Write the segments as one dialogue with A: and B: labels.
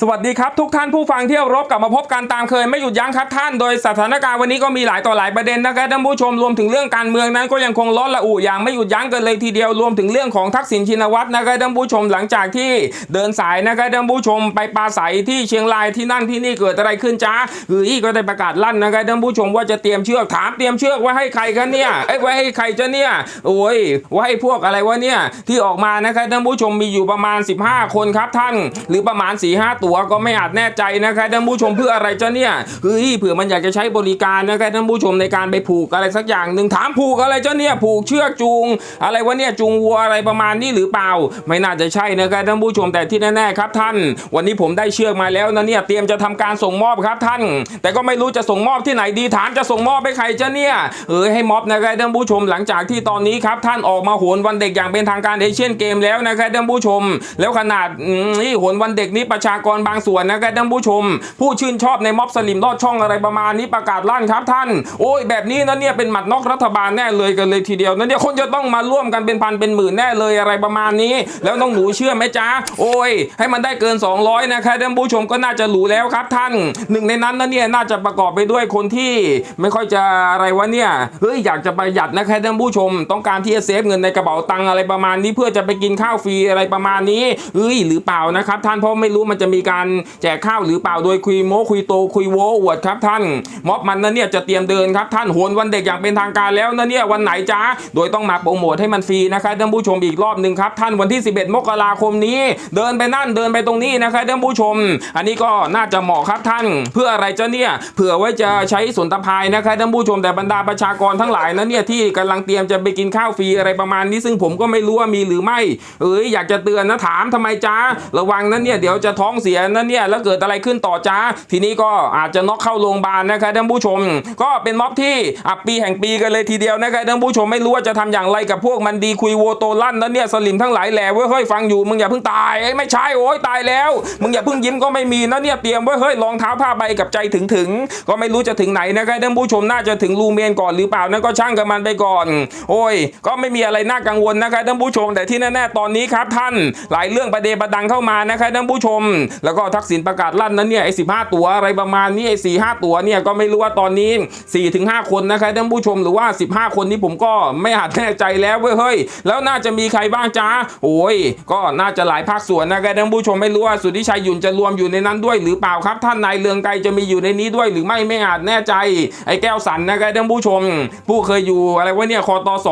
A: สวัสดีครับ ทุกท่านผู้ฟังที่รบกลับมาพบกันตามเคยไม่หยุดยั้งครับท่าน โดยสถานการณ์วันนี้ก็มีหลายต่อหลายประเด็นนะครับท่านผู้ชมรวมถึงเรื่องการเมืองนั้นก็ยังคงร้อนระอุอย่างไม่หยุดยั้งกันเลยทีเดียวรวมถึงเรื่องของทักษิณชินวัตรนะครับท่านผู้ชมหลังจากที่เดินสายนะครับท่านผู้ชมไปปราศัยที่เชียงรายที่นั่นที่นี่เกิดอะไรขึ้นจ้าเฮ้ยก็ได้ประกาศลั่นนะครับท่านผู้ชมว่าจะเตรียมเชือกถามเตรียมเชือกไว้ให้ใครกันเนี่ยเอ้ไว้ให้ใครจะเนี่ยโอ้ยไว้ให้พวกอะไรวะเนี่ยที่ออกมานะครับท่านผู้ชมมีอยู่ประมาณ 15 คนครับท่าน หรือประมาณ4ีหตัวก็ไม่อาจแน่ใจนะครับท่านผู้ชมเพื่ออะไรจ้ะเนี่ยเฮ้ยเผื่อมันอยากจะใช้บริการนะครับท่านผู้ชมในการไปผูกอะไรสักอย่างหนึ่งถามผูกอะไรจ้ะเนี่ยผูกเชือกจูง อะไรวะเนี่ยจูงวัวอะไรประมาณนี้หรือเปล่า ไม่น่าจะใช่นะครับท่านผู้ชมแต่ที่แน่ๆครับท่าน วันนี้ผมได้เชือกมาแล้วนะเนี่ยเตรียมจะทำการส่งมอบครับท่าน แต่ก็ไม่รู้จะส่งมอบที่ไหนดีถามจะส่งมอบให้ใครจ้ะเนี่ยเออให้ม็อบนะครับท่านผู้ชมหลังจากที่ตอนนี้ครับท่านออกมาโหนวันเด็กอย่างเป็นทางการเอเชียนเกมแล้วนะครับท่านผู้ชม แล้วขนาดนี่โหนวันเด็กนี้ประชากรบางส่วนนะครับท่านผู้ชม ผู้ชื่นชอบในม็อบสลิมลอดช่องอะไรประมาณนี้ประกาศลั่นครับท่าน โอ้ยแบบนี้นะเนี่ยเป็นหมัดนอกรัฐบาลแน่เลยกันเลยทีเดียวนะเนี่ยคนจะต้องมาร่วมกันเป็นพันเป็นหมื่นแน่เลยอะไรประมาณนี้ แล้วน้องหนูเชื่อไหมจ๊ะโอ้ย ให้มันได้เกิน 200นะครับท่านผู้ชมก็น่าจะหรูแล้วครับท่านหนึ่งในนั้นนะเนี่ยน่าจะประกอบไปด้วยคนที่ไม่ค่อยจะอะไรวะเนี่ยเฮ้ยอยากจะประหยัดนะครับท่านผู้ชม ต้องการที่จะเซฟเงินในกระเป๋าตังค์อะไรประมาณนี้เพื่อจะไปกินข้าวฟรีอะไรประมาณนี้เฮ้ยหรือเปล่านะครับท่านเพราะไม่รู้มันจะมีการแจกข้าวหรือเปล่าโดยคุยโมคุยโตคุยโวอวดครับท่าน ม็อบมันนะเนี่ยจะเตรียมเดินครับท่านโหนวันเด็กอย่างเป็นทางการแล้วนะเนี่ยวันไหนจ้าโดยต้องมาโปรโมทให้มันฟรีนะครับท่านผู้ชมอีกรอบหนึ่งครับท่านวันที่ 11 มกราคมนี้ เดินไปนั่นเดินไปตรงนี้นะครับท่านผู้ชม อันนี้ก็น่าจะเหมาะครับท่าน เพื่ออะไรจะเนี่ยเผื่อไว้จะใช้สนตภายนะครับท่านผู้ชมแต่บรรดาประชากรทั้งหลายนะเนี่ยที่กำลังเตรียมจะไปกินข้าวฟรีอะไรประมาณนี้ซึ่งผมก็ไม่รู้ว่ามีหรือไม่ เอ้ยอยากจะเตือนนะถามทำไมจ้าระวังนะเนี่ยเดี๋ยวจะท้องเสียยนะเนี่ยแล้วเกิดอะไรขึ้นต่อจ้าทีนี้ก็อาจจะน็อกเข้าโรงพยาบาลนะครับท่านผู้ชม ก็เป็นม็อบที่อับปีแห่งปีกันเลยทีเดียวนะครับท่านผู้ชมไม่รู้ว่าจะทำอย่างไรกับพวกมันดีคุยโวโตลั่นนะเนี่ยสลิมทั้งหลายแหล่เว้ยเฮ้ยฟังอยู่มึงอย่าเพิ่งตายเอ้ไม่ใช่โอ้ยตายแล้ว มึงอย่าเพิ่งยิ้มก็ไม่มีนะเนี่ยเตรียมไว้เฮ้ยรองเท้าผ้าใบกับใจถึงถึงก็ไม่รู้จะถึงไหนนะครับท่านผู้ชมน่าจะถึงลูเมนก่อนหรือเปล่านั่นก็ช่างกับมันไปก่อน โอ้ย ก็ไม่มีอะไรน่ากังวลนะครับท่านผู้ชมแต่ที่แน่ๆตอนนี้ครับท่าน หลายเรื่องประเดประดังเข้ามานะครับท่านผู้ชมแล้วก็ทักษิณประกาศลั่นนั้นเนี่ยไอ้สิตัวอะไรประมาณนี้ไอ้สี่ห้าตัวเนี่ยก็ไม่รู้ว่าตอนนี้4ี่ถึงห้าคนนะครับท่านผู้ชมหรือว่า 15 คนนี้ผมก็ไม่อาจแน่ใจแล้วเว้ยเฮ้ยแล้วน่าจะมีใครบ้างจ้าโอ้ยก็น่าจะหลายภาคส่วนนะครับท่านผู้ชมไม่รู้ว่าสุทธิชัยยุนจะรวมอยู่ในนั้นด้วยหรือเปล่าครับท่านนายเลืองไกรจะมีอยู่ในนี้ด้วยหรือไม่ไม่อาจแน่ใจ ไอ้แก้วสันนะครับท่านผู้ชม ผู้เคยอยู่อะไรวะเนี่ยคอตส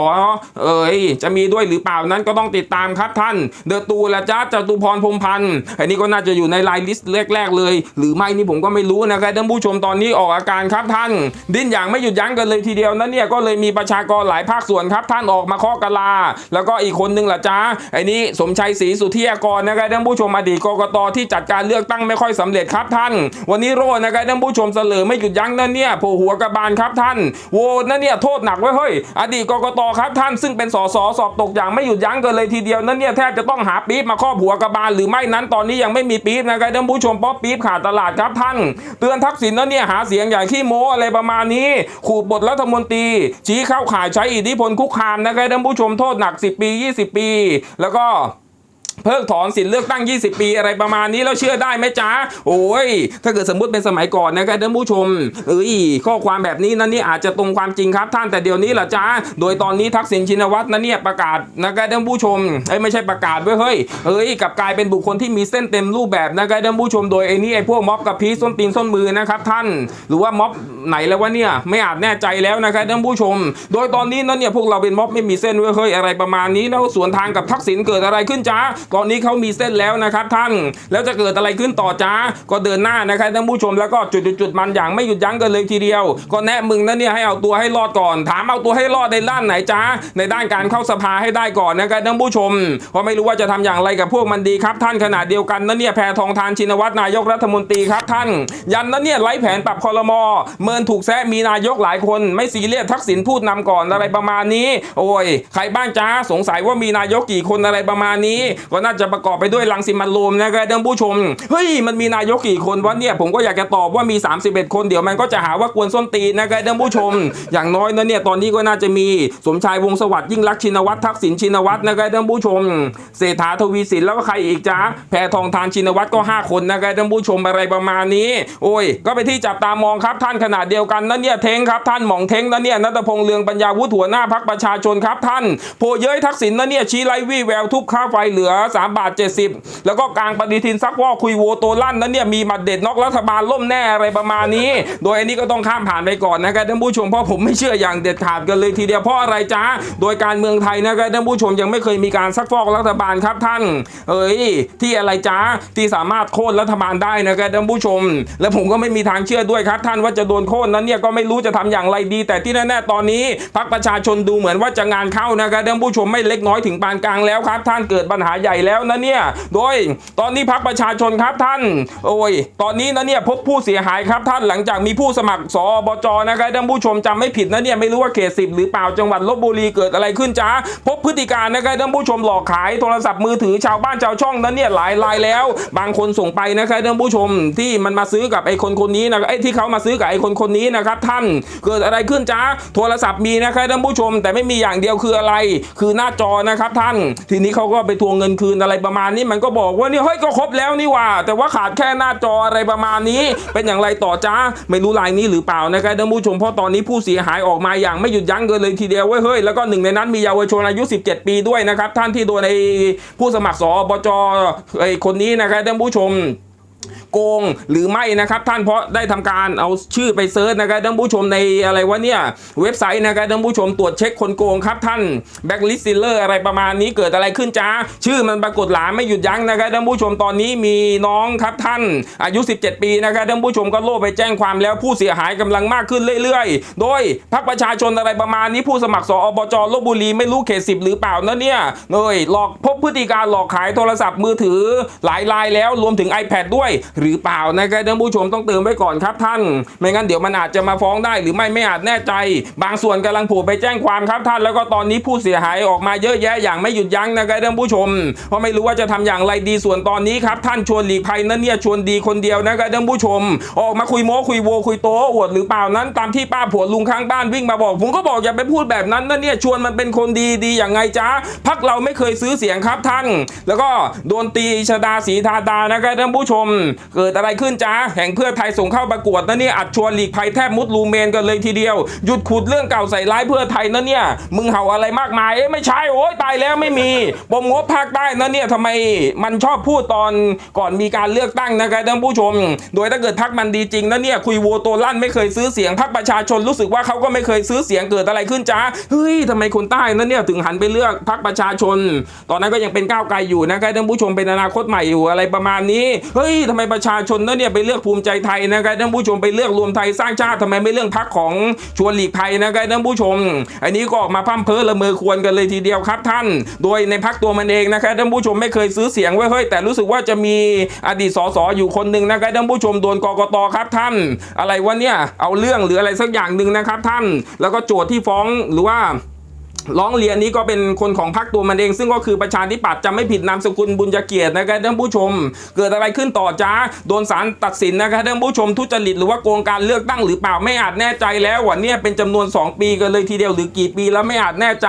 A: เอ้ยจะมีด้วยหรือเปล่านั้นก็ต้องติดตามครับท่าน เดอตูและจ้าจตุพรพรหมพันธ์อันนี้ก็น่าจะอยู่ในไลน์ลิสต์แรก ๆ เลย หรือไม่นี่ผมก็ไม่รู้นะครับท่านผู้ชมตอนนี้ออกอาการครับท่าน ดิ้นอย่างไม่หยุดยั้งกันเลยทีเดียวนั้นเนี่ยก็เลยมีประชากรหลายภาคส่วนครับท่านออกมาเคาะกะลา แล้วก็อีกคนนึงล่ะจ้าไอ้นี้สมชัยศรีสุทธิยกรนะครับท่านผู้ชมอดีตกกตที่จัดการเลือกตั้งไม่ค่อยสำเร็จครับท่าน วันนี้โรจน์นะครับท่านผู้ชมเสลอไม่หยุดยั้งนั่นเนี่ยโผหัวกระบาลครับท่านโวนั่นเนี่ยโทษหนักไว้เฮ้ยอดีตกกตครับท่านซึ่งเป็นสสสอบตกอย่างไม่หยุดยั้งกันเลยทีเดียวนั่นเนี่ยแทบจะต้องหาปี๊บมาครอบหัวกระบาลหรือไม่นั้นตอนนี้ยังไม่มีปี๊บนะครับท่านผู้ชมป๊อปปี๊บขาดตลาดครับท่าน เตือนทักษิณแล้วเนี่ยหาเสียงอย่างขี้โม้อะไรประมาณนี้ ขู่บทรัฐมนตรี ชี้เข้าข่ายใช้อิทธิพลคุกคามนะครับท่านผู้ชมโทษหนัก 10 ปี 20 ปี แล้วก็ เพิกถอนสิทธิเลือกตั้ง 20 ปีอะไรประมาณนี้แล้วเชื่อได้ไหมจ๊ะโอ้ย ถ้าเกิดสมมุติเป็นสมัยก่อนนะครับท่านผู้ชมเอ้ยข้อความแบบนี้นั่นนี่อาจจะตรงความจริงครับท่านแต่เดี๋ยวนี้ล่ะจ๊ะโดยตอนนี้ทักษิณชินวัตรนั่นเนี่ยประกาศนะครับท่านผู้ชมเอ้ยไม่ใช่ประกาศเว้ยเฮ้ยเอ้ยกับกลายเป็นบุคคลที่มีเส้นเต็มรูปแบบนะครับท่านผู้ชมโดยไอ้นี่ไอ้พวกม็อบกับพีส้นตีนส้นมือนะครับท่าน หรือว่าม็อบไหนแล้ววะเนี่ยไม่อาจแน่ใจแล้วนะครับท่านผู้ชม โดยตอนนี้นั่นเนี่ยพวกเราเป็นม็อบไม่มีเส้นเว้ยเฮ้ยอะไรประมาณนี้แล้วสวนทางกับทักษิณเกิดอะไรขึ้นจ๊ะตอนนี้เขามีเส้นแล้วนะครับท่าน แล้วจะเกิดอะไรขึ้นต่อจ้าก็เดินหน้านะครับท่านผู้ชมแล้วก็จุดๆๆมันอย่างไม่หยุดยั้งกันเลยทีเดียว ก็แนะมึงนั่นเนี่ยให้เอาตัวให้รอดก่อน ถามเอาตัวให้รอดในด้านไหนจ้าในด้านการเข้าสภาให้ได้ก่อนนะครับท่านผู้ชม เพราะไม่รู้ว่าจะทำอย่างไรกับพวกมันดีครับ ท่านขนาดเดียวกันนั่นเนี่ยแพทองทานชินวัตรนายกรัฐมนตรีครับท่าน ยันนั่นเนี่ยไร้แผนปรับคอรมอเมินถูกแซะมีนายกหลายคนไม่ซีเรียสทักษิณพูดนำก่อนอะไรประมาณนี้ โอ้ย ใครบ้างจ้าสงสัยว่ามีนายกกี่คนอะไรประมาณนี้ก็น่าจะประกอบไปด้วยลังสิมันโรมนะครับท่านผู้ชม เฮ้ย มันมีนายกกี่คนวะเนี่ย ผมก็อยากจะตอบว่ามี 31 คนเดี๋ยวมันก็จะหาว่ากวนส้นตีนนะครับท่านผู้ชม อย่างน้อยนะเนี่ยตอนนี้ก็น่าจะมีสมชายวงสวัสดิ์ยิ่งรักษณ์ชินวัตรทักษิณชินวัตรนะครับท่านผู้ชม เศรษฐาทวีสินแล้วก็ใครอีกจ้าแพทองทานชินวัตรก็ 5 คนนะครับท่านผู้ชมอะไรประมาณนี้ โอ้ย ก็ไปที่จับตามองครับท่านขนาดเดียวกันนั่นเนี่ยเทงครับท่านหม่องเทงนั่นเนี่ยนัตพงษ์เลืองปัญญาวุฒิหัวหน้าพักประชาชนครับท่านโพเย้ยทักษิณนั่นเนี่ยชี้ไรวี่แววทุบค่าไฟเหลือ3 บาท 70 แล้วก็กลางปฏิทินซักวอกคุยโวโตลั่นนั่นเนี่ยมีมัดเด็ดน็อกรัฐบาลล่มแน่อะไรประมาณนี้ โดยอันนี้ก็ต้องข้ามผ่านไปก่อนนะครับท่านผู้ชมเพราะผมไม่เชื่ออย่างเด็ดขาดกันเลยทีเดียวเพราะอะไรจ้าโดยการเมืองไทยนะครับท่านผู้ชมยังไม่เคยมีการซักฟอกรัฐบาลครับท่าน เอ้ยที่อะไรจ้าที่สามารถโค่นรัฐบาลได้นะครับท่านผู้ชม และผมก็ไม่มีทางเชื่อด้วยครับ ท่านว่าจะโดนโค่นนั้นเนี่ยก็ไม่รู้จะทำอย่างไรดี แต่ที่แน่ๆตอนนี้พรรคประชาชนดูเหมือนว่าจะงานเข้านะครับท่านผู้ชมไม่เล็กน้อยถึงปานกลางแล้วครับ ท่านเกิดปัญหาใหญ่แล้วนะเนี่ย โดยตอนนี้พรรคประชาชนครับท่าน โอ้ย ตอนนี้นะเนี่ยพบผู้เสียหายครับท่านหลังจากมีผู้สมัครสอบจนะครับท่านผู้ชมจำไม่ผิดนะเนี่ยไม่รู้ว่าเขตสิบหรือเปล่าจังหวัดลบบุรีเกิดอะไรขึ้นจ้าพบพฤติการนะครับท่านผู้ชมหลอกขายโทรศัพท์มือถือชาวบ้านชาวช่องนั้นเนี่ยหลายรายแล้ว บางคนส่งไปนะครับท่านผู้ชมที่มันมาซื้อกับไอ้คนคนนี้นะไอ้ที่เขามาซื้อกับไอ้คนคนนี้นะครับท่านเกิดอะไรขึ้นจ้าโทรศัพท์มีนะครับท่านผู้ชม แต่ไม่มีอย่างเดียวคืออะไร คือหน้าจอนะครับท่าน ทีนี้เขาก็ไปทวงเงินคืนอะไรประมาณนี้มันก็บอกว่านี่เฮ้ยก็ครบแล้วนี่ว่า แต่ว่าขาดแค่หน้าจออะไรประมาณนี้ เป็นอย่างไรต่อจ้าไม่รู้รายนี้หรือเปล่านะครับท่านผู้ชมเพราะตอนนี้ผู้เสียหายออกมาอย่างไม่หยุดยั้งกันเลยทีเดียวเว้ยเฮ้ยแล้วก็หนึ่งในนั้นมีเยาวชนอายุ 17 ปีด้วยนะครับท่านที่โดนไอ้ผู้สมัครสอบจไอ้คนนี้นะครับท่านผู้ชม โกงหรือไม่นะครับท่านเพราะได้ทำการเอาชื่อไปเซิร์ชนะครับท่านผู้ชมในอะไรวะเนี่ยเว็บไซต์นะครับท่านผู้ชมตรวจเช็คคนโกงครับท่านแบ็กลิสซิลเลอร์อะไรประมาณนี้เกิดอะไรขึ้นจ้าชื่อมันปรากฏหลาไม่หยุดยั้งนะครับท่านผู้ชมตอนนี้มีน้องครับท่านอายุ 17 ปีนะครับท่านผู้ชมก็โลภไปแจ้งความแล้วผู้เสียหายกำลังมากขึ้นเรื่อยๆ โดยพรรคประชาชนอะไรประมาณนี้ผู้สมัครสอบจลบบุรีไม่รู้เขตสิบหรือเปล่านะเนี่ยเลยหลอกพบพฤติการหลอกขายโทรศัพท์มือถือหลายรายแล้วรวมถึง iPad ด้วยหรือเปล่านะครับท่านผู้ชมต้องเติมไว้ก่อนครับท่าน ไม่งั้นเดี๋ยวมันอาจจะมาฟ้องได้หรือไม่ไม่อาจแน่ใจ บางส่วนกำลังผูกไปแจ้งความครับท่าน แล้วก็ตอนนี้ผู้เสียหายออกมาเยอะแยะอย่างไม่หยุดยั้งนะครับท่านผู้ชม เพราะไม่รู้ว่าจะทำอย่างไรดีส่วนตอนนี้ครับท่านชวนหลีกภัยนั่นเนี่ยชวนดีคนเดียวนะครับท่านผู้ชม ออกมาคุยโม้คุยโวคุยโตอวดหรือเปล่านั้น ตามที่ป้าผัวลุงข้างบ้านวิ่งมาบอก ผมก็บอกอย่าไปพูดแบบนั้นนะเนี่ยชวนมันเป็นคนดีดีอย่างไงจ้าพักเราไม่เคยซื้อเสียงครับท่าน แล้วก็โดนตีชดาสีทาดานะครับท่านผู้ชมเกิดอะไรขึ้นจ้าแห่งเพื่อไทยส่งเข้าประกวดนะเนี่ยอัดชวนหลีกภัยแทบมุดลูเมนกันเลยทีเดียว หยุดขุดเรื่องเก่าใส่ร้ายเพื่อไทยนะเนี่ย มึงเห่าอะไรมากมายเอ้ไม่ใช่โอ้ยตายแล้วไม่มีปมงบภาคใต้นะเนี่ยทำไมมันชอบพูดตอนก่อนมีการเลือกตั้งนะครับท่านผู้ชม โดยถ้าเกิดพักมันดีจริงนะเนี่ยคุยโวโตลั่นไม่เคยซื้อเสียงพักประชาชนรู้สึกว่าเขาก็ไม่เคยซื้อเสียงเกิดอะไรขึ้นจ้าเฮ้ยทำไมคนใต้นะเนี่ยถึงหันไปเลือกพักประชาชน ตอนนั้นก็ยังเป็นก้าวไกลอยู่นะครับท่านผู้ชมเป็นอนาคตใหม่อยู่อะไรประมาณนี้เฮ้ยทำไมประชาชนนะเนี่ยไปเลือกภูมิใจไทยนะครับท่านผู้ชมไปเลือกรวมไทยสร้างชาติทำไมไม่เลือกพักของชวนหลีกภัยนะครับท่านผู้ชม อันนี้ก็ออกมาพร่ำเพ้อละเมอควรกันเลยทีเดียวครับท่าน โดยในพักตัวมันเองนะครับท่านผู้ชมไม่เคยซื้อเสียงไว้เฮ้ยแต่รู้สึกว่าจะมีอดีตสสอยู่คนหนึ่งนะครับท่านผู้ชมโดนกกตครับท่าน อะไรวะเนี่ยเอาเรื่องหรืออะไรสักอย่างหนึ่งนะครับท่าน แล้วก็โจทย์ที่ฟ้องหรือว่า ร้องเรียนนี้ก็เป็นคนของพรรคตัวมันเอง ซึ่งก็คือประชาธิปัตย์จะไม่ผิดนามสกุลบุญเกียรตินะครับท่านผู้ชม เกิดอะไรขึ้นต่อจ้าโดนศาลตัดสินนะครับท่านผู้ชมทุจริตหรือว่าโกงการเลือกตั้งหรือเปล่าไม่อาจแน่ใจแล้วว่าเนี่ยเป็นจำนวน 2 ปีกันเลยทีเดียวหรือกี่ปีแล้วไม่อาจแน่ใจ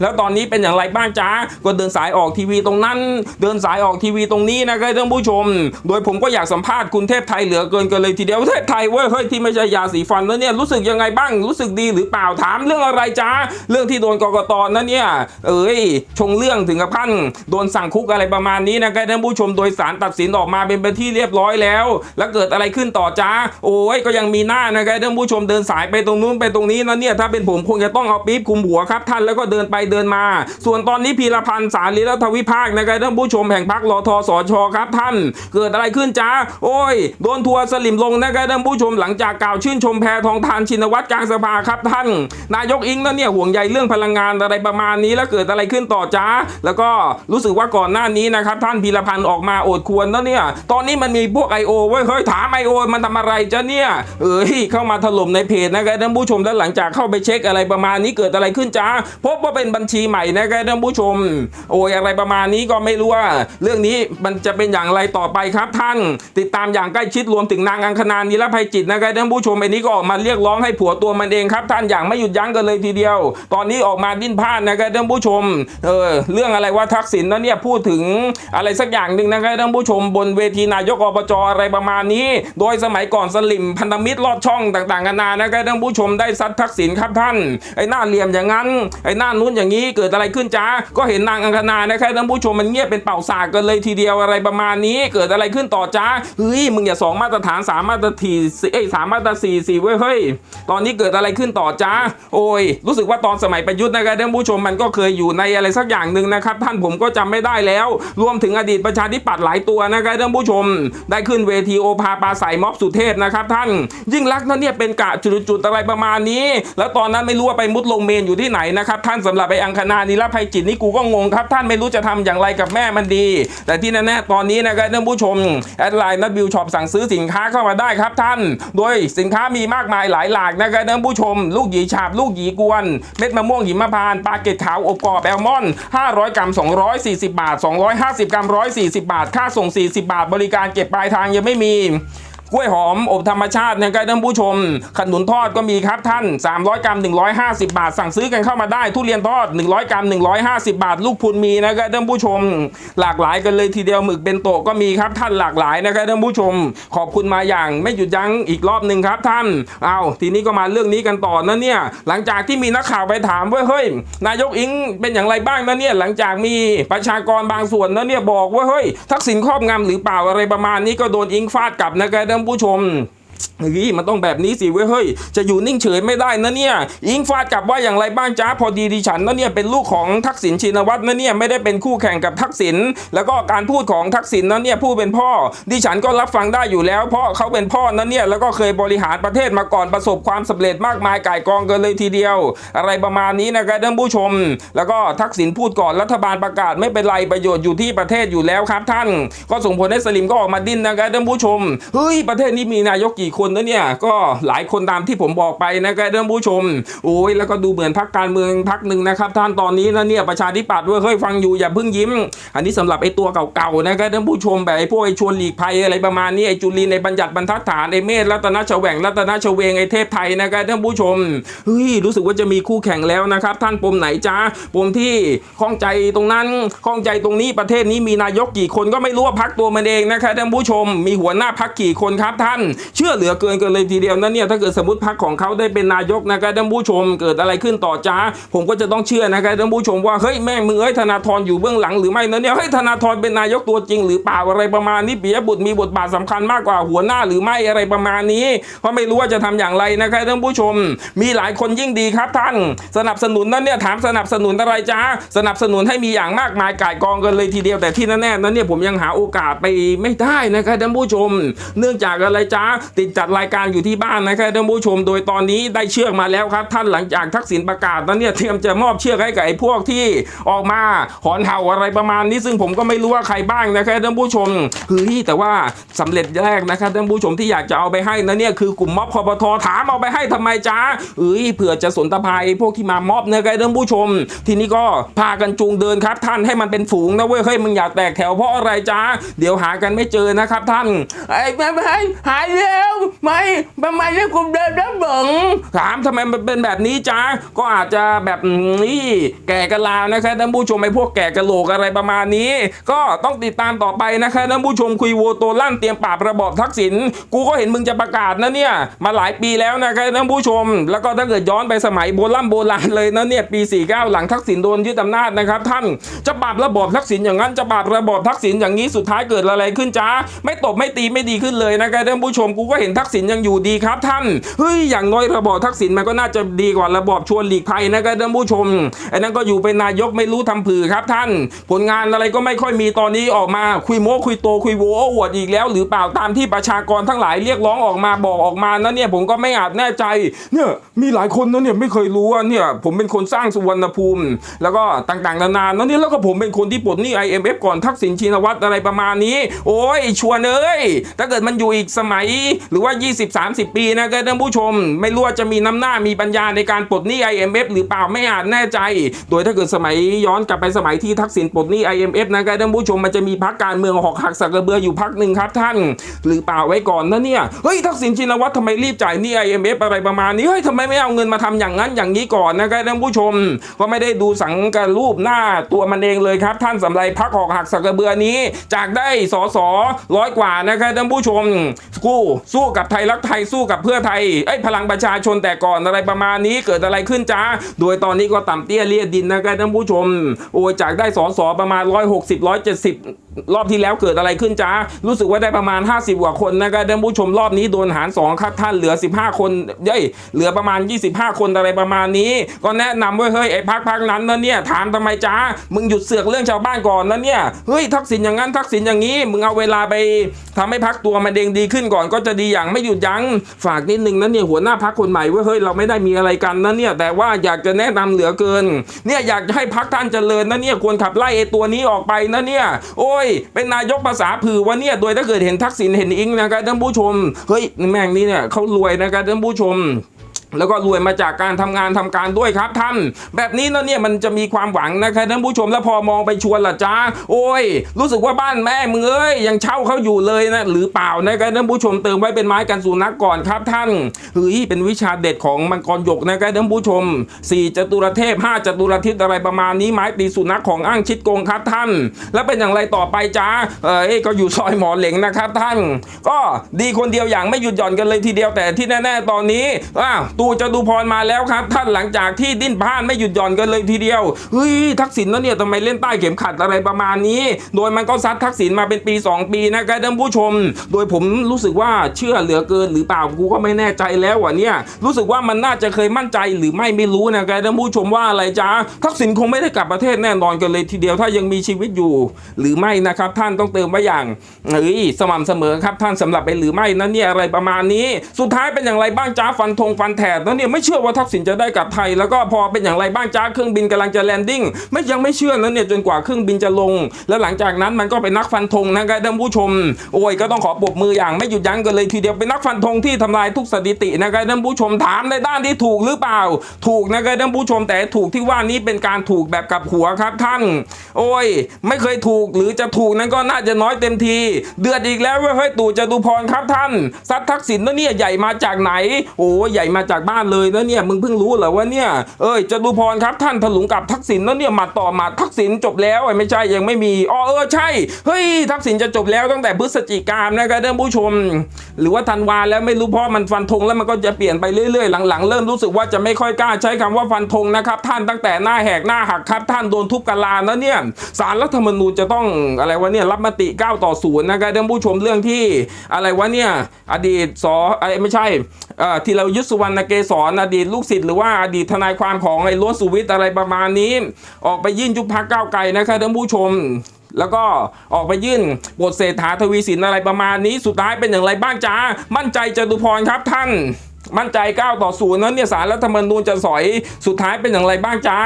A: แล้วตอนนี้เป็นอย่างไรบ้างจ้าก็เดินสายออกทีวีตรงนั้น เดินสายออกทีวีตรงนี้นะครับท่านผู้ชม โดยผมก็อยากสัมภาษณ์คุณเทพไทยเหลือเกินกันเลยทีเดียวเทพไทยเว้ยเฮ้ยที่ไม่ใช่ยาสีฟันแล้วเนี่ยรู้สึกยังไงบ้างรู้สึกดีหรือเปล่าถามเรื่องอะไรจ้าเรื่องที่โดนกกตนั่นเนี่ยเอ้ยชงเรื่องถึงกับขั้นโดนสั่งคุกอะไรประมาณนี้นะครับท่านผู้ชมโดยสารตัดสินออกมาเป็นไปที่เรียบร้อยแล้ว แล้วเกิดอะไรขึ้นต่อจ้าโอ้ยก็ยังมีหน้านะครับท่านผู้ชมเดินสายไปตรงนู้นไปตรงนี้นะเนี่ยถ้าเป็นผมคงจะต้องเอาปี๊บคุมหัวครับท่านแล้วก็เดินไปเดินมา ส่วนตอนนี้พีรพันธ์สารีรัฐวิภาคนะครับท่านผู้ชมแห่งพรรครอทสชครับท่านเกิดอะไรขึ้นจ้าโอ้ย โดนทัวร์สลิมลงนะครับท่านผู้ชมหลังจากกล่าวชื่นชมแพทองทานชินวัตรกลางสภาครับท่าน นายกอิงนั่นเนี่ยห่วงใยเรื่องพลังงานานอะไรประมาณนี้แล้วเกิดอะไรขึ้นต่อจ้า แล้วก็รู้สึกว่าก่อนหน้านี้นะครับท่านพีรพันธ์ออกมาโอดควรแล้วเนี่ย ตอนนี้มันมีพวก I.O. เว้ยเฮ้ยถาม I.O. มันทำอะไรจ้ะเนี่ยเอ้ยเข้ามาถล่มในเพจนะครับท่านผู้ชมแล้วหลังจากเข้าไปเช็คอะไรประมาณนี้เกิดอะไรขึ้นจ้าพบว่าเป็นบัญชีใหม่นะครับท่านผู้ชม โอ้ยอะไรประมาณนี้ก็ไม่รู้ว่า เรื่องนี้มันจะเป็นอย่างไรต่อไปครับท่าน ติดตามอย่างใกล้ชิดรวมถึงนางอังคณานิรภัยจิตนะครับท่านผู้ชมไอ้นี้ก็ออกมาเรียกร้องให้ผัวตัวมันเองครับ ท่านอย่างไม่หยุดยั้งกันเลยทีเดียว ตอนนี้ออกมาดิ้นพลาดนะครับท่านผู้ชมเออเรื่องอะไรว่าทักษิณนั้นเนี่ยพูดถึงอะไรสักอย่างหนึ่งนะครับท่านผู้ชมบนเวทีนายกอบจอะไรประมาณนี้ โดยสมัยก่อนสลิมพันธมิตรลอดช่องต่างๆกันานานะครับท่านผู้ชมได้ซัดทักษิณครับท่านไอ้หน้าเหลี่ยมอย่างนั้นไอ้หน้านู้นอย่างนี้เกิดอะไรขึ้นจ้าก็เห็นนางอังคณานะครับท่านผู้ชมมันเงียบเป็นเป่าสากกันเลยทีเดียวอะไรประมาณนี้เกิดอะไรขึ้นต่อจ้าเฮ้ยมึงอย่าสองมาตรฐานสามมาตรฐานเอ้ยสามมาตรสี่สี่เว้ยเฮ้ยตอนนี้เกิดอะไรขึ้นต่อจ้าโอ้ยรู้สึกว่าตอนสมัยประยุทธ์นะครับท่านผู้ชมมันก็เคยอยู่ในอะไรสักอย่างหนึ่งนะครับท่านผมก็จำไม่ได้แล้ว รวมถึงอดีตประชาธิปัตย์หลายตัวนะครับท่านผู้ชม ได้ขึ้นเวทีโอภาปาใสม็อบสุเทพนะครับท่าน ยิ่งรักนั้นเนี่ยเป็นกะจุดๆอะไรประมาณนี้ แล้วตอนนั้นไม่รู้ว่าไปมุดลงเมนอยู่ที่ไหนนะครับท่านสำหรับไปอังคณานิรภัยจิตนี่กูก็งงครับท่านไม่รู้จะทำอย่างไรกับแม่มันดี แต่ที่แน่ๆตอนนี้นะครับท่านผู้ชมแอดไลน์นัดบิวช็อปสั่งซื้อสินค้าเข้ามาได้ครับท่าน โดยสินค้ามีมากมายหลายหลากนะครับท่านผู้ชม ลูกหยีฉาบลูกหยีกวน เม็ดมะม่วงหิมพานปลาเกตขาวอบกรอบแอลมอนด์500 กรัม 240 บาท 250 กรัม 140 บาท ค่าส่ง 40 บาท บริการเก็บปลายทางยังไม่มี กล้วยหอมอบธรรมชาตินะครับท่านผู้ชม ขนุนทอดก็มีครับท่าน 300 กรัม 150 บาท สั่งซื้อกันเข้ามาได้ ทุเรียนทอด 100 กรัม 150 บาท ลูกพุนมีนะครับท่านผู้ชม หลากหลายกันเลยทีเดียวหมึกเป็นโตก็มีครับท่านหลากหลายนะครับท่านผู้ชม ขอบคุณมาอย่างไม่หยุดยั้งอีกรอบหนึ่งครับท่านเอาทีนี้ก็มาเรื่องนี้กันต่อนะเนี่ยหลังจากที่มีนักข่าวไปถามว่าเฮ้ยนายกอิงเป็นอย่างไรบ้างนะเนี่ยหลังจากมีประชากรบางส่วนนะเนี่ยบอกว่าเฮ้ยทักษิณครอบงำหรือเปล่าอะไรประมาณนี้ก็โดนอิงฟาดกลับนะครับานผู้ชม เฮ้ยมันต้องแบบนี้สิเว้ยเฮ้ยจะอยู่นิ่งเฉยไม่ได้นะเนี่ยอิงฟาดกลับว่าอย่างไรบ้างจ้าพอดีดิฉันนะเนี่ยเป็นลูกของทักษิณชินวัตรนะเนี่ยไม่ได้เป็นคู่แข่งกับทักษิณแล้วก็การพูดของทักษิณนะเนี่ยผู้เป็นพ่อ ดิฉันก็รับฟังได้อยู่แล้ว เพราะเขาเป็นพ่อนะเนี่ยแล้วก็เคยบริหารประเทศมาก่อนประสบความสำเร็จมากมายก่ายกองกันเลยทีเดียว อะไรประมาณนี้นะครับท่านผู้ชม แล้วก็ทักษิณพูดก่อนรัฐบาลประกาศไม่เป็นไรประโยชน์อยู่ที่ประเทศอยู่แล้วครับท่าน ก็ส่งผลให้สลิมก็ออกมาดิ้นนะครับท่านผู้ชมเฮ้ยประเทศนี้มีนายกกี่ี่คนนะเนี่ยก็หลายคนตามที่ผมบอกไปนะครับท่านผู้ชมโอ้ยแล้วก็ดูเหมือนพักการเมืองพักหนึ่งนะครับ ท่านตอนนี้นะเนี่ยประชาธิปัตย์เว้ยเฮ้ยฟังอยู่อย่าเพิ่งยิ้ม อันนี้สำหรับไอ้ตัวเก่าๆนะครับท่านผู้ชมแบบไอ้พวกไอ้ชวนหลีกภัยอะไรประมาณนี้ไอ้จุลินไอ้บัญญัติบรรทัดฐานไอ้เมธรัตนชแหวงรัตนชเวงไอ้เทพไทยนะครับท่านผู้ชมเฮ้ยรู้สึกว่าจะมีคู่แข่งแล้วนะครับ ท่านปมไหนจ้าปมที่ข้องใจตรงนั้นข้องใจตรงนี้ประเทศนี้มีนายกกี่คนก็ไม่รู้ว่าพักตัวมันเองนะครับท่านผู้ชม มีหัวหน้าพักกี่คนครับท่าน เชื่อเหลือเกินกันเลยทีเดียวนะเนี่ยถ้าเกิดสมมติพักของเขาได้เป็นนายกนะครับท่านผู้ชมเกิดอะไรขึ้นต่อจ้า ผมก็จะต้องเชื่อนะครับท่านผู้ชมว่าเฮ้ยแม่มึงเอ้ยธนาธรอยู่เบื้องหลังหรือไม่นะเนี่ยเฮ้ยธนาธรเป็นนายกตัวจริง หรือเปล่าอะไรประมาณนี้ปิยบุตรมีบทบาทสำคัญมากกว่าหัวหน้าหรือไม่อะไรประมาณนี้ เพราะไม่รู้ว่าจะทำอย่างไรนะครับท่านผู้ชม มีหลายคนยิ่งดีครับท่าน สนับสนุนนั้นเนี่ยถามสนับสนุนอะไรจ้าสนับสนุนให้มีอย่างมากมายก่ายกองกันเลยทีเดียวแต่ที่แน่ๆนั้นเนี่ยผมยังหาโอกาสไปไม่ได้นะครับท่านผู้ชม เนื่องจากอะไรจ้าติดจัดรายการอยู่ที่บ้านนะครับท่านผู้ชม โดยตอนนี้ได้เชือกมาแล้วครับ ท่านหลังจากทักษิณประกาศนั้นเนี่ยเตรียมจะมอบเชือกให้กับไอ้พวกที่ออกมาหอนเห่าอะไรประมาณนี้ซึ่งผมก็ไม่รู้ว่าใครบ้างนะครับท่านผู้ชมเฮ้ยแต่ว่าสำเร็จแรกนะครับท่านผู้ชมที่อยากจะเอาไปให้นะเนี่ยคือกลุ่มม็อบคอปทถามเอาไปให้ทำไมจ้าเอ้ยเผื่อจะสนตะภัยพวกที่มาม็อบนะครับท่านผู้ชม ทีนี้ก็พากันจูงเดินครับ ท่านให้มันเป็นฝูงนะเว้ยเฮ้ยมึงอย่าแตกแถวเพราะอะไรจ้าเดี๋ยวหากันไม่เจอนะครับท่านไอ้ไม่ไม่หายแล้วไม่ทำไมให้ผมเดินน้ำเบิงถามทำไมมันเป็นแบบนี้จ้าก็อาจจะแบบนี่แก่กันลาวนะครับท่านผู้ชมไอ้พวกแก่กะโหลกอะไรประมาณนี้ ก็ต้องติดตามต่อไปนะครับท่านผู้ชมคุยโวโตลั่นเตรียมปราบระบอบทักษิณกูก็เห็นมึงจะประกาศนะเนี่ย มาหลายปีแล้วนะครับท่านผู้ชม แล้วก็ถ้าเกิดย้อนไปสมัยโบราณโบราณเลยนะเนี่ยปี 49 หลังทักษิณโดนยึดอำนาจนะครับ ท่านจะปราบระบอบทักษิณอย่างนั้นจะปราบระบอบทักษิณอย่างนี้สุดท้ายเกิดอะไรขึ้นจ้าไม่ตบไม่ตีไม่ดีขึ้นเลยนะครับท่านผู้ชมกูก็เห็นห็นทักษิณยังอยู่ดีครับท่านเฮ้ยอย่างน้อยระบอบทักษิณมันก็น่าจะดีกว่าระบอบชวนหลีกภัยนะครับท่านผู้ชมไอ้นั่นก็อยู่เป็นนายกไม่รู้ทำผือครับท่าน ผลงานอะไรก็ไม่ค่อยมีตอนนี้ออกมาคุยโม้คุยโตคุยโวโอ้อวดอีกแล้ว หรือเปล่าตามที่ประชากรทั้งหลายเรียกร้องออกมาบอกออกมานะเนี่ยผมก็ไม่อาจแน่ใจเนี่ยมีหลายคนนะเนี่ยไม่เคยรู้ว่าเนี่ยผมเป็นคนสร้างสุวรรณภูมิ แล้วก็ต่างๆนานานะเนี่ยแล้วก็ผมเป็นคนที่ปลดหนี้ IMF ก่อนทักษิณชินวัตรอะไรประมาณนี้ โอ้ยชวนเอ้ยถ้าเกิดมันอยู่อีกสมัยหรือว่า 20-30 ปีนะก็ท่านผู้ชม ไม่รู้ว่าจะมีน้ำหน้ามีปัญญาในการปลดหนี้ IMF หรือเปล่าไม่อาจแน่ใจ โดยถ้าเกิดสมัยย้อนกลับไปสมัยที่ทักษิณปลดหนี้ IMF นะก็ท่านผู้ชมมันจะมีพักการเมืองหอกหักสักกระเบืออยู่พักหนึ่งครับท่าน หรือเปล่าไว้ก่อนนะเนี่ยเฮ้ยทักษิณชินวัตรทำไมรีบจ่ายหนี้ IMF อะไรประมาณนี้เฮ้ยทำไมไม่เอาเงินมาทำอย่างนั้นอย่างนี้ก่อนนะครับท่านผู้ชม ก็ไม่ได้ดูสังกะรูปหน้าตัวมันเองเลยครับ ท่านสำไรพักหอกหักสักกระเบือนี้ จากได้สอสอร้อยกว่านะครับท่านผู้ชมกู้สู้กับไทยรักไทยสู้กับเพื่อไทยไอ้ยพลังประชาชนแต่ก่อนอะไรประมาณนี้เกิดอะไรขึ้นจ้า โดยตอนนี้ก็ต่ำเตี้ยเลียดินนะครับท่านผู้ชม โอ้ยจากได้สอสอประมาณ 160 170 รอบที่แล้วเกิดอะไรขึ้นจ้ารู้สึกว่าได้ประมาณ 50 กว่าคนนะครับท่านผู้ชมรอบนี้โดนหาร 2 ครับท่านเหลือ 15 คนเย้ยเหลือประมาณ 25 คนอะไรประมาณนี้ ก็แนะนำว่าเฮ้ยไอ้พักพักนั้นนะเนี่ยถามทำไมจ้ามึงหยุดเสือกเรื่องชาวบ้านก่อนนะเนี่ยเฮ้ยทักษิณอย่างนั้นทักษิณอย่างนี้มึงเอาเวลาไปทำให้พักตัวมันเด้งดีขึ้นก่อนก็จะดีอย่างไม่หยุดยั้งฝากนิดนึงนะเนี่ยหัวหน้าพักคนใหม่ว่าเฮ้ยเราไม่ได้มีอะไรกันนะเนี่ยแต่ว่าอยากจะแนะนำเหลือเกิน เนี่ยอยากจะให้พักท่านเจริญนะเนี่ยควรขับไล่ไอ้ตัวนี้ออกไปนะเนี่ยโอ้ยเป็นนายกภาษาผือวันนี่โดยถ้าเกิดเห็นทักษิณเห็นอิงนะครับท่านผู้ชม เฮ้ยแม่งนี่เนี่ยเขารวยนะครับท่านผู้ชม แล้วก็รวยมาจากการทำงานทำการด้วยครับท่าน แบบนี้นะเนี่ยมันจะมีความหวังนะครับท่านผู้ชมแล้วพอมองไปชวนละจ้าโอ้ย รู้สึกว่าบ้านแม่มึงเอ้ยยังเช่าเขาอยู่เลยนะหรือเปล่านะครับท่านผู้ชมเติมไว้เป็นไม้กันสุนัขก่อนครับท่านเฮ้ยเป็นวิชาเด็ดของมังกรหยกนะครับท่านผู้ชมสี่จตุรเทพห้าจตุรทิศอะไรประมาณนี้ไม้ตีสุนัขของอ้างชิดโกงครับท่าน แล้วเป็นอย่างไรต่อไปจ้าเอ้ยก็อยู่ซอยหมอเหลงนะครับท่าน ก็ดีคนเดียวอย่างไม่หยุดหย่อนกันเลยทีเดียวแต่ที่แน่ ๆ ตอนนี้อ้าวตูจตุพรมาแล้วครับ ท่านหลังจากที่ดิ้นพล่านไม่หยุดหย่อนกันเลยทีเดียวเฮ้ยทักษิณแล้วเนี่ยทำไมเล่นใต้เข็มขัดอะไรประมาณนี้ โดยมันก็ซัดทักษิณมาเป็นปี 2 ปีนะครับท่านผู้ชม โดยผมรู้สึกว่าเชื่อเหลือเกินหรือเปล่ากูก็ไม่แน่ใจแล้วว่ะเนี่ยรู้สึกว่ามันน่าจะเคยมั่นใจหรือไม่ไม่รู้นะครับท่านผู้ชมว่าอะไรจ้าทักษิณคงไม่ได้กลับประเทศแน่นอนกันเลยทีเดียวถ้ายังมีชีวิตอยู่ หรือไม่นะครับท่านต้องเติมไว้อย่างเฮ้ยสม่ำเสมอครับท่านสำหรับไปหรือไม่นั่นเนี่ยอะไรประมาณนี้ สุดท้ายเป็นอย่างไรบ้างจ้าฟันธงฟันแถบแล้วเนี่ยไม่เชื่อว่าทักษิณจะได้กลับไทย แล้วก็พอเป็นอย่างไรบ้างจ้าเครื่องบินกำลังจะแลนดิ้งไม่ยังไม่เชื่อนั้นเนี่ยจนกว่าเครื่องบินจะลง แล้วหลังจากนั้นมันก็เป็นนักฟันธงนะครับท่านผู้ชม โอ้ยก็ต้องขอปรบมืออย่างไม่หยุดยั้งกันเลยทีเดียวเป็นนักฟันธงที่ทำลายทุกสถิตินะครับท่านผู้ชมถามในด้านที่ถูกหรือเปล่า ถูกนะครับท่านผู้ชมแต่ถูกที่ว่านี้เป็นการถูกแบบกับหัวครับท่าน โอ้ย ไม่เคยถูกหรือจะถูกนั้นก็น่าจะน้อยเต็มที เดือดอีกแล้วเว้ยเฮ้ยตู่จตุพรครับท่านซัดทักษิณนะเนี่ยใหญ่มาจากไหน โอ้ใหญ่มาจากากบ้านเลยนะเนี่ยมึงเพิ่งรู้เหรอว่าเนี่ยเอ้ยจตุพรครับท่านถลุงกับทักษิณนะเนี่ยหมัดต่อหมัดทักษิณจบแล้วไอ้ไม่ใช่ยังไม่มีอ๋อเออใช่เฮ้ยทักษิณจะจบแล้วตั้งแต่พฤศจิกายนนะครับท่านผู้ชม หรือว่าธันวาแล้วไม่รู้เพราะมันฟันธงแล้วมันก็จะเปลี่ยนไปเรื่อยๆหลังๆ เริ่มรู้สึกว่าจะไม่ค่อยกล้าใช้คำว่าฟันธงนะครับท่านตั้งแต่หน้าแหกหน้าหักครับท่านโดนทุบกะลาแล้วเนี่ยสารรัฐธรรมนูญจะต้องอะไรวะเนี่ยรับมติ 9 ต่อ0นะครับท่านผู้ชมเรื่องที่อะไรวะเนี่ยอดีตสไอ้ไม่ใช่เอ่อที่เรายุสุวรรณเกษรอดีตลูกศิษย์หรือว่าอดีตทนายความของไอ้ล้วนสุวิทย์อะไรประมาณนี้ ออกไปยื่นยุบพักก้าวไกลนะครับท่านผู้ชมแล้วก็ออกไปยื่นบทเศรษฐาทวีสินอะไรประมาณนี้ สุดท้ายเป็นอย่างไรบ้างจ้า มั่นใจจตุพรครับท่าน มั่นใจ 9 ต่อ0นั้นเนี่ยสารรัฐธรรมนูญจะสอยสุดท้ายเป็นอย่างไรบ้างจ้า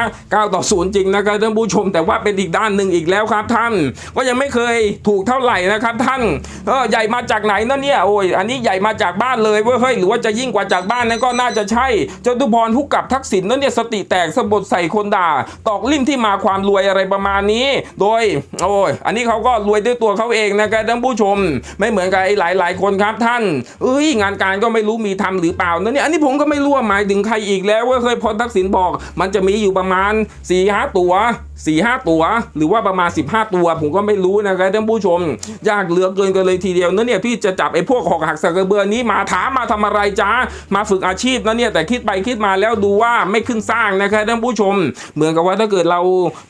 A: 9 ต่อ 0 จริงนะครับท่านผู้ชม แต่ว่าเป็นอีกด้านหนึ่งอีกแล้วครับท่าน ก็ยังไม่เคยถูกเท่าไหร่นะครับท่านเออใหญ่มาจากไหนนั่นเนี่ยโอ้ยอันนี้ใหญ่มาจากบ้านเลยเว้ยเฮ้ยหรือว่าจะยิ่งกว่าจากบ้านนั้นก็น่าจะใช่จตุพรทุกกับทักษิณนั่นเนี่ยสติแตกสะบดใส่คนด่า ตอกลิ่มที่มาความรวยอะไรประมาณนี้ โดยโอ้ยอันนี้เขาก็รวยด้วยตัวเขาเองนะครับท่านผู้ชม ไม่เหมือนกับไอ้หลาย ๆ คนครับท่านเอ้ยงานการก็ไม่รู้มีทำหรือเปล่าาเนี่ยอันนี้ผมก็ไม่รู้ว่าหมายถึงใครอีกแล้วว่าเคยพอทักษิณบอก มันจะมีอยู่ประมาณ4ี่ห้าตัว 4ี่ห้าตัว หรือว่าประมาณ 15 ตัว ผมก็ไม่รู้นะครับท่านผู้ชม ยากเหลือเกินกันเลยทีเดียวนะเนี่ยพี่จะจับไอ้พวกหอกหักสากกระเบือนี้มาถามมาทำอะไรจ้ามาฝึกอาชีพนะเนี่ยแต่คิดไปคิดมาแล้วดูว่าไม่ขึ้นสร้างนะครับท่านผู้ชม เหมือนกับว่าถ้าเกิดเรา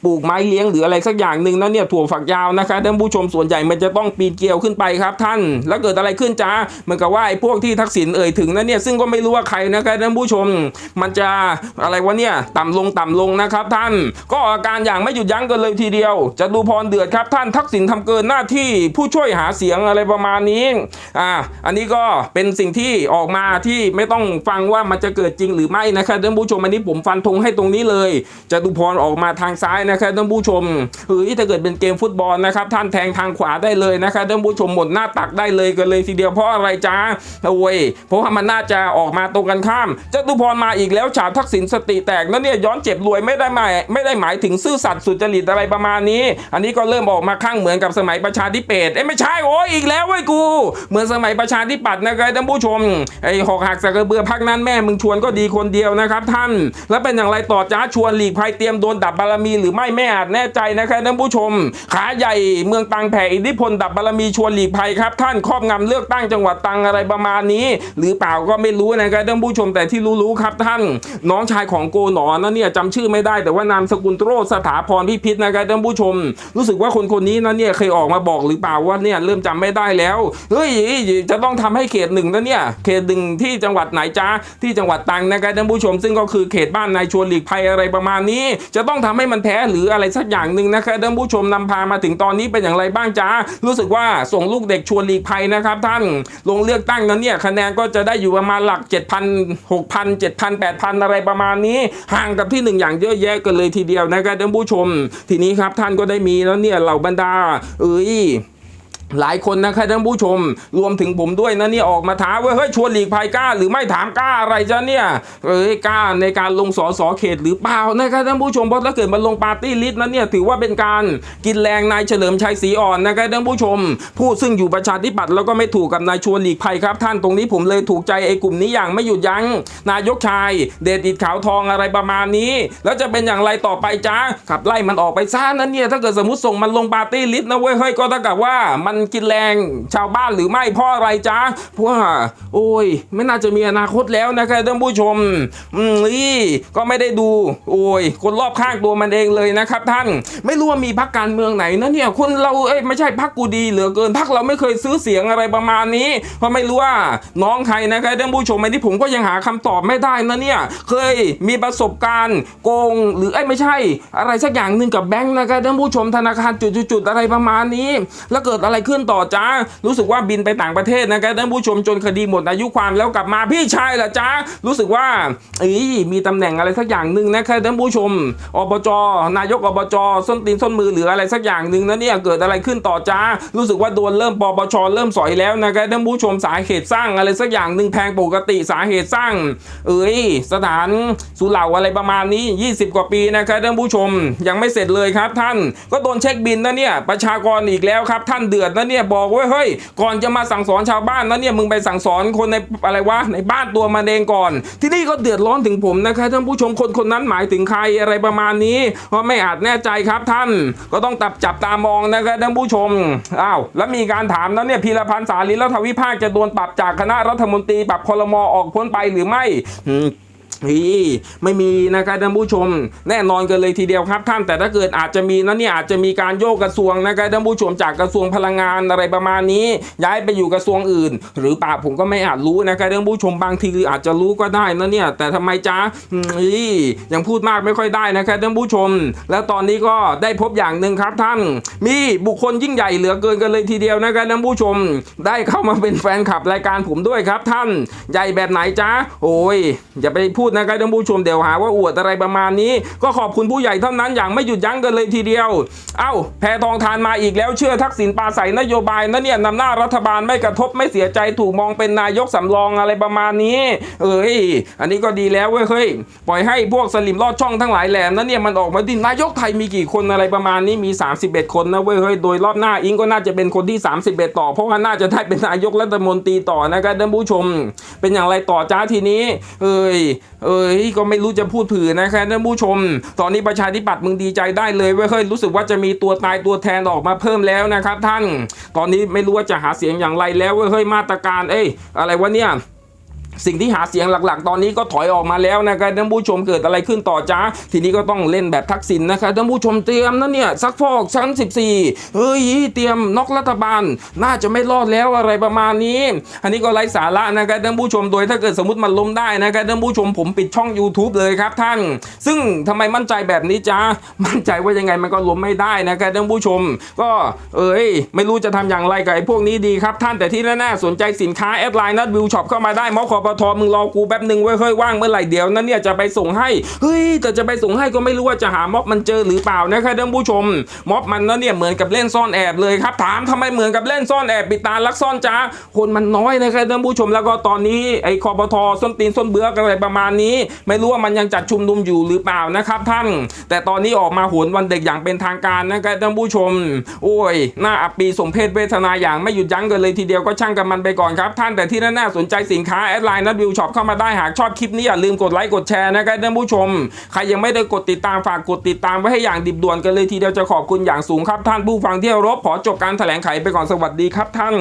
A: ปลูกไม้เลี้ยงหรืออะไรสักอย่างหนึ่งนะเนี่ยถั่วฝักยาวนะครับท่านผู้ชมส่วนใหญ่มันจะต้องปีนเกลียวขึ้นไปครับท่าน แล้วเกิดอะไรขึ้นจ้าเหมือนกับว่าไอ้พวกที่ทักษิณเอ่ยถึงนะเนี่ยซึ่งก็ไม่รู้ว่าใครนะครับท่านผู้ชม มันจะอะไรวะเนี่ยต่ำลงต่ำลงนะครับท่าน ก็อาการอย่างไม่หยุดยั้งกันเลยทีเดียวจะดูพรเดือดครับท่านทักษิณทำเกินหน้าที่ผู้ช่วยหาเสียงอะไรประมาณนี้อ่าอันนี้ก็เป็นสิ่งที่ออกมาที่ไม่ต้องฟังว่ามันจะเกิดจริงหรือไม่นะครับท่านผู้ชมอันนี้ผมฟันธงให้ตรงนี้เลยจะดูพรออกมาทางซ้ายนะครับท่านผู้ชมเฮ้ยถ้าเกิดเป็นเกมฟุตบอลนะครับท่านแทงทางขวาได้เลยนะครับท่านผู้ชมหมดหน้าตักได้เลยกันเลยทีเดียวเพราะอะไรจ้าโอ้ยเพราะว่ามันน่าจะออกมาตรงกันข้ามจตุพรมาอีกแล้วฉาบทักษิณสติแตกแล้วเนี่ยย้อนเจ็บรวยไม่ได้หมายไม่ได้หมายถึงซื่อสัตย์สุจริตอะไรประมาณนี้ อันนี้ก็เริ่มออกมาข้างเหมือนกับสมัยประชาธิปัตย์เอ้ไม่ใช่โอ้ยอีกแล้วเว้ยกู เหมือนสมัยประชาธิปัตย์นะครับท่านผู้ชมไอ้หอกหักสักกระเบือพักนั้นแม่มึงชวนก็ดีคนเดียวนะครับท่าน แล้วเป็นอย่างไรต่อจ้าชวนหลีกภัยเตรียมโดนดับบารมีหรือไม่ไม่อาจแน่ใจนะครับท่านผู้ชม ขาใหญ่เมืองตังแผ่อิทธิพลดับบารมีชวนหลีกภัยครับ ท่านครอบงำเลือกตั้งจังหวัดตังอะไรประมาณนี้ หรือเปล่าก็ไม่รู้นะครับท่านผู้ชมแต่ที่รู้ๆครับท่าน น้องชายของโกหนอนั่นเนี่ยจำชื่อไม่ได้แต่ว่านามสกุลโรสถาพรพิพิธนะครับท่านผู้ชม รู้สึกว่าคนคนนี้นั่นเนี่ยเคยออกมาบอกหรือเปล่าว่าเนี่ยเริ่มจำไม่ได้แล้วเฮ้ยจะต้องทำให้เขตหนึ่งนะเนี่ยเขตหนึ่งที่จังหวัดไหนจ้าที่จังหวัดตังนะครับท่านผู้ชม ซึ่งก็คือเขตบ้านนายชวนหลีกภัยอะไรประมาณนี้ จะต้องทำให้มันแพ้หรืออะไรสักอย่างหนึ่งนะครับท่านผู้ชมนำพามาถึงตอนนี้เป็นอย่างไรบ้างจ้ารู้สึกว่าส่งลูกเด็กชวนหลีกภัยนะครับท่านลงเลือกตั้งนั้นเนี่ยคะแนนก็จะได้อยู่ประมาณหลัก 7,000 6,000 7,000 8,000 อะไรประมาณนี้ ห่างกับที่หนึ่งอย่างเยอะแยะกันเลยทีเดียวนะครับท่านผู้ชม ทีนี้ครับท่านก็ได้มีแล้วเนี่ยเหล่าบรรดา เอ้ย หลายคนนะครับท่านผู้ชม รวมถึงผมด้วยนะนี่ออกมาท้าว่าเฮ้ยชวนหลีกภัยกล้า หรือไม่ถามกล้าอะไรจ้ะเนี่ยเอ้ยกล้าในการลงสอสอเขตหรือเปล่านะครับท่านผู้ชมเพราะถ้าเกิดมันลงปาร์ตี้ลิสต์นั้นเนี่ยถือว่าเป็นการกินแรงนายเฉลิมชัยศรีอ่อนนะครับท่านผู้ชม ผู้ซึ่งอยู่ประชาธิปัตย์แล้วก็ไม่ถูกกับนายชวนหลีกภัยครับ ท่านตรงนี้ผมเลยถูกใจไอ้กลุ่มนี้อย่างไม่หยุดยัง้งนายกชาย เดชอิดขาวทองอะไรประมาณนี้ แล้วจะเป็นอย่างไรต่อไปจ้าขับไล่มันออกไปซ่านั้นเนี่ยถ้าเกิดสมมติส่งมันลงปาร์ตี้ลิสต์นะเว้ยเฮ้ยก็เท่ากับว่ามันกินแรงชาวบ้านหรือไม่เพราะอะไรจ้าเพราะว่าโอ้ย ไม่น่าจะมีอนาคตแล้วนะครับท่านผู้ชมอืมนี่ก็ไม่ได้ดู โอ้ย คนรอบข้างตัวมันเองเลยนะครับท่านไม่รู้ว่ามีพรรคการเมืองไหนนะเนี่ยคนเราเอ้ยไม่ใช่พรรคกูดีเหลือเกินพรรคเราไม่เคยซื้อเสียงอะไรประมาณนี้ เพราะไม่รู้ว่าน้องใครนะครับท่านผู้ชมอันนี้ผมก็ยังหาคำตอบไม่ได้นะเนี่ยเคยมีประสบการณ์โกงหรือไอ้ยไม่ใช่ อะไรสักอย่างหนึ่งกับแบงค์นะครับท่านผู้ชมธนาคารจุดๆอะไรประมาณนี้ แล้วเกิดอะไรขึ้นขึ้นต่อจ้า รู้สึกว่าบินไปต่างประเทศนะครับท่านผู้ชมจนคดีหมดอายุความแล้วกลับมาพี่ชายเหรอจ้ารู้สึกว่าเอ้ยมีตำแหน่งอะไรสักอย่างหนึ่งนะครับท่านผู้ชมอบจนายกอบจส้นตีนส้นมือหรืออะไรสักอย่างหนึ่งนะเนี่ยเกิดอะไรขึ้นต่อจ้า รู้สึกว่าโดนเริ่มปปชเริ่มสอยแล้วนะครับท่านผู้ชมสาเหตุสร้างอะไรสักอย่างหนึ่งแพงปกติสาเหตุสร้าง เอ้ยสถานสุเหร่าอะไรประมาณนี้ 20 กว่าปีนะครับท่านผู้ชมยังไม่เสร็จเลยครับท่านก็โดนเช็คบินนะเนี่ยประชากรอีกแล้วครับท่านเดือดนะเนี่ยบอกว่าเฮ้ยก่อนจะมาสั่งสอนชาวบ้านนะเนี่ยมึงไปสั่งสอนคนในอะไรวะในบ้านตัวมันเองก่อน ที่นี่ก็เดือดร้อนถึงผมนะครับท่านผู้ชมคนคนนั้นหมายถึงใครอะไรประมาณนี้เพราะไม่อาจแน่ใจครับท่าน ก็ต้องตับจับตามองนะครับท่านผู้ชมอ้าวแล้วมีการถามนะเนี่ยพีรพันธ์สาลีรัฐวิภาคจะโดนปรับจากคณะรัฐมนตรีปรับคลมออกพ้นไปหรือไม่อื นี่ไม่มีนะครับท่านผู้ชม แน่นอนกันเลยทีเดียวครับท่านแต่ถ้าเกิดอาจจะมีนะเนี่ยอาจจะมีการโยกกระทรวงนะครับท่านผู้ชมจากกระทรวงพลังงานอะไรประมาณนี้ ย้ายไปอยู่กระทรวงอื่น หรือเปล่าผมก็ไม่อาจรู้นะครับท่านผู้ชมบางทีอาจจะรู้ก็ได้นะเนี่ย แต่ทำไมจ้าอืมนี่ยังพูดมากไม่ค่อยได้นะครับท่านผู้ชม แล้วตอนนี้ก็ได้พบอย่างหนึ่งครับท่าน มีบุคคลยิ่งใหญ่เหลือเกินกันเลยทีเดียวนะครับท่านผู้ชม ได้เข้ามาเป็นแฟนคลับรายการผมด้วยครับท่าน ใหญ่แบบไหนจ้าโอ้ยอย่าไปพูดนะครับท่านผู้ชมเดี๋ยวหาว่าอวดอะไรประมาณนี้ ก็ขอบคุณผู้ใหญ่เท่านั้นอย่างไม่หยุดยั้งกันเลยทีเดียว เอ้าแพทองทานมาอีกแล้วเชื่อทักษิณปาศัยนโยบายนะเนี่ยนำหน้ารัฐบาลไม่กระทบไม่เสียใจถูกมองเป็นนายกสำรองอะไรประมาณนี้ เอ้ยอันนี้ก็ดีแล้วเว้ยเฮ้ยปล่อยให้พวกสลิมลอดช่องทั้งหลายแหล่นั้นเนี่ยมันออกมาดินนายกไทยมีกี่คนอะไรประมาณนี้มี 31 คนนะเว้ยเฮ้ยโดยรอบหน้าอิงก็น่าจะเป็นคนที่ 31 ต่อ เพราะว่าน่าจะได้เป็นนายกรัฐมนตรีต่อนะครับท่านผู้ชม เป็นอย่างไรต่อจ้าทีนี้ เอ้ยเอ้ยก็ไม่รู้จะพูดผือนะครับท่านผู้ชม ตอนนี้ประชาธิปัตย์มึงดีใจได้เลยเว้ยเฮ้ยรู้สึกว่าจะมีตัวตายตัวแทนออกมาเพิ่มแล้วนะครับ ท่าน ตอนนี้ไม่รู้ว่าจะหาเสียงอย่างไรแล้วเว้ยเฮ้ยมาตรการ เอ้ยอะไรวะเนี่ย สิ่งที่หาเสียงหลักๆ ตอนนี้ก็ถอยออกมาแล้วนะครับท่านผู้ชมเกิดอะไรขึ้นต่อจ้าทีนี้ก็ต้องเล่นแบบทักษิณนะครับท่านผู้ชมเตรียมนะเนี่ยซักฟอกชั้น 14 เฮ้ยเตรียมน็อกรัฐบาล น่าจะไม่รอดแล้วอะไรประมาณนี้ อันนี้ก็ไร้สาระนะครับท่านผู้ชมโดยถ้าเกิดสมมติมันล้มได้นะครับท่านผู้ชมผมปิดช่อง YouTube เลยครับท่าน ซึ่งทำไมมั่นใจแบบนี้จ้ามั่นใจว่ายังไงมันก็ล้มไม่ได้นะครับท่านผู้ชม ก็เอ้ยไม่รู้จะทำอย่างไรกับไอ้พวกนี้ดีครับท่านแต่ที่แน่ๆสนใจสินค้าแอดไลน์นัดวิวช็อปเข้ามาได้มอคอปทมึงรอกูแป๊บหนึ่งไว้เฮ้ยว่างเมื่อไหร่เดี๋ยวนั้นเนี่ยจะไปส่งให้เฮ้ยแต่จะไปส่งให้ก็ไม่รู้ว่าจะหาม็อบมันเจอหรือเปล่านะครับท่านผู้ชม ม็อบมันนั้นเนี่ยเหมือนกับเล่นซ่อนแอบเลยครับถามทำไมเหมือนกับเล่นซ่อนแอบปิดตาลักซ่อนจ้าคนมันน้อยนะครับท่านผู้ชมแล้วก็ตอนนี้ไอ้คอปทส้นตีนส้นเบื้อกอะไรประมาณนี้ ไม่รู้ว่ามันยังจัดชุมนุมอยู่หรือเปล่านะครับท่าน แต่ตอนนี้ออกมาโหนวันเด็กอย่างเป็นทางการนะครับท่านผู้ชม โอ้ยหน่าอับปีสมเพศเวทนาอย่างไม่หยุดยั้งกันเลยทีเดียวก็ช่างกับมันไปก่อนครับท่านแต่ที่น่าสนใจสินค้าแอดไลน์นัดวิวช็อปเข้ามาได้หากชอบคลิปนี้อย่าลืมกดไลค์กดแชร์นะครับท่านผู้ชม ใครยังไม่ได้กดติดตามฝากกดติดตามไว้ให้อย่างดิบด่วนกันเลยทีเดียวจะขอบคุณอย่างสูงครับท่านผู้ฟังที่รบขอจบการแถลงไขไปก่อนสวัสดีครับท่าน